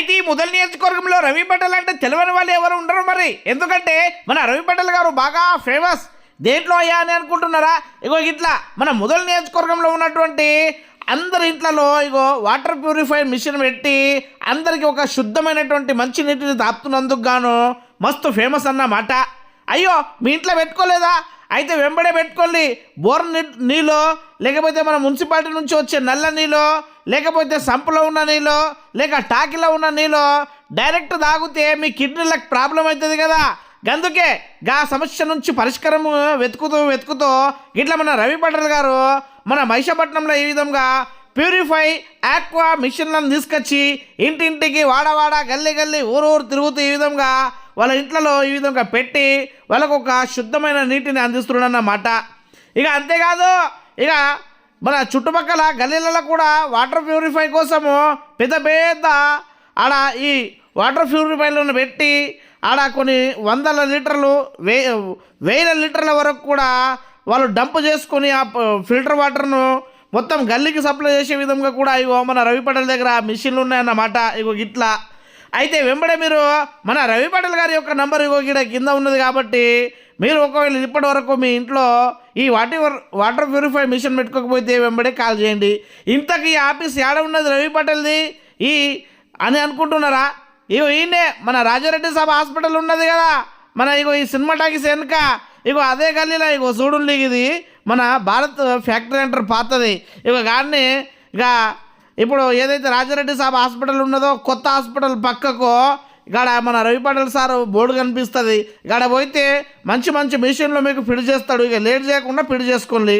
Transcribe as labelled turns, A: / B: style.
A: అయితే ఈ మొదటి నియోజకవర్గంలో రవి పటేల్ అంటే తెలియని వాళ్ళు ఎవరు ఉండరు మరి. ఎందుకంటే మన రవి పటేల్ గారు బాగా ఫేమస్ దేంట్లో అయ్యా అని అనుకుంటున్నారా? ఇగో ఇట్లా మన ముదల్ నియోజకవర్గంలో ఉన్నటువంటి అందరి ఇంట్లలో ఇగో వాటర్ ప్యూరిఫై మిషన్ పెట్టి అందరికి ఒక శుద్ధమైనటువంటి మంచి నీటిని తాపుతున్నందుకు గాను మస్తు ఫేమస్ అన్నమాట అయ్యో మీ ఇంట్లో పెట్టుకోలేదా? అయితే వెంబడే పెట్టుకోండి. బోర్ నీ నీళ్ళు లేకపోతే మన మున్సిపాలిటీ నుంచి వచ్చే నల్ల నీళ్ళు లేకపోతే సంపులో ఉన్న నీళ్ళు లేక టాకీలో ఉన్న నీళ్ళు డైరెక్ట్ తాగితే మీ కిడ్నీలకు ప్రాబ్లం అవుతుంది కదా. అందుకే గా సమస్య నుంచి పరిష్కారం వెతుకుతూ వెతుకుతూ ఇట్లా మన రవి పటేల్ గారు మన మహిషపట్నంలో ఈ విధంగా ప్యూరిఫై ఆక్వా మిషన్లను తీసుకొచ్చి ఇంటింటికి వాడవాడ గల్లీ గల్లీ ఊరు ఊరు తిరుగుతూ ఈ విధంగా వాళ్ళ ఇంట్లలో ఈ విధంగా పెట్టి వాళ్ళకు ఒక శుద్ధమైన నీటిని అందిస్తున్నాడన్నమాట. ఇక అంతేకాదు ఇక మన చుట్టుపక్కల గల్లీలలో కూడా వాటర్ ప్యూరిఫై కోసము పెద్ద పెద్ద ఆడ ఈ వాటర్ ప్యూరిఫైలను పెట్టి ఆడ కొన్ని వందల లీటర్లు వే వేల లీటర్ల వరకు కూడా వాళ్ళు డంప్ చేసుకొని ఆ ఫిల్టర్ వాటర్ను మొత్తం గల్లీకి సప్లై చేసే విధంగా కూడా ఇగో మన రవి పటేల్ దగ్గర మిషన్లు ఉన్నాయన్నమాట. ఇగో ఇట్లా అయితే వెంబడే మీరు మన రవి పటేల్ గారి యొక్క నంబర్ ఇగో ఇక్కడ కింద ఉన్నది కాబట్టి మీరు ఒకవేళ ఇప్పటి వరకు మీ ఇంట్లో ఈ వాటర్ వాటర్ ప్యూరిఫై మిషన్ పెట్టుకోకపోతే వెంబడే కాల్ చేయండి. ఇంతకీ ఈ ఆఫీస్ ఏడ ఉన్నది రవి పటేల్ది? ఈ అని అనుకుంటున్నారా? ఇగో ఈయనే మన రాజారెడ్డి సభ హాస్పిటల్ ఉన్నది కదా. మన ఇగో ఈ సినిమా టాకీస్ వెనుక. ఇగో అదే గల్లీలో ఇగో చూడుండి ఇది. మన భారత్ ఫ్యాక్టరీ అంటారు పాతది. ఇగో కానీ ఇక ఇప్పుడు ఏదైతే రాజారెడ్డి సాబ్ హాస్పిటల్ ఉన్నదో కొత్త హాస్పిటల్ పక్కకు ఇక్కడ మన రవి పటేల్ సార్ బోర్డు కనిపిస్తుంది. ఇక్కడ పోతే మంచి మంచి మిషన్లు మీకు ఫిడ్ చేస్తాడు. ఇక లేట్ చేయకుండా ఫిడ్ చేసుకోండి.